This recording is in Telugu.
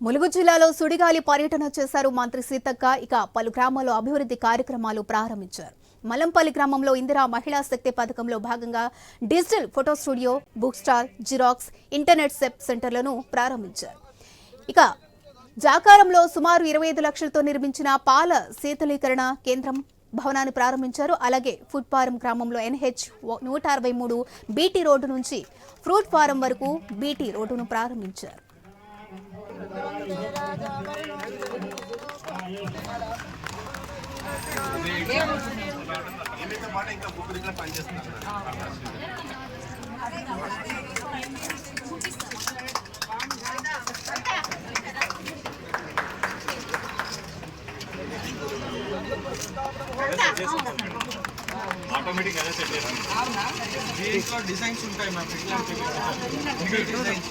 ములుగు జిల్లాలో సుడిగాలి పర్యటన చేశారు మంత్రి సీతక్క. ఇక పలు గ్రామాల్లో అభివృద్ధి కార్యక్రమాలు ప్రారంభించారు. మలంపల్లి గ్రామంలో ఇందిరా మహిళా శక్తి పథకంలో భాగంగా digital photo studio book stall xerox internet సెప్ సెంటర్లను ప్రారంభించారు. ఇక జాకారంలో సుమారు ఇరవై ఐదు లక్షలతో నిర్మించిన పాల శీతలీకరణ కేంద్రం భవనాన్ని ప్రారంభించారు. అలాగే ఫుడ్ ఫారం గ్రామంలో ఎన్హెచ్ నూట అరవై మూడు బీటీ రోడ్డు నుంచి ఫ్రూట్ ఫారం వరకు బీటీ రోడ్డును ప్రారంభించారు. ఆటోమేటిక్ అదే సెట్ దీంట్లో డిజైన్స్ ఉంటాయి మ్యామ్ డిజైన్స్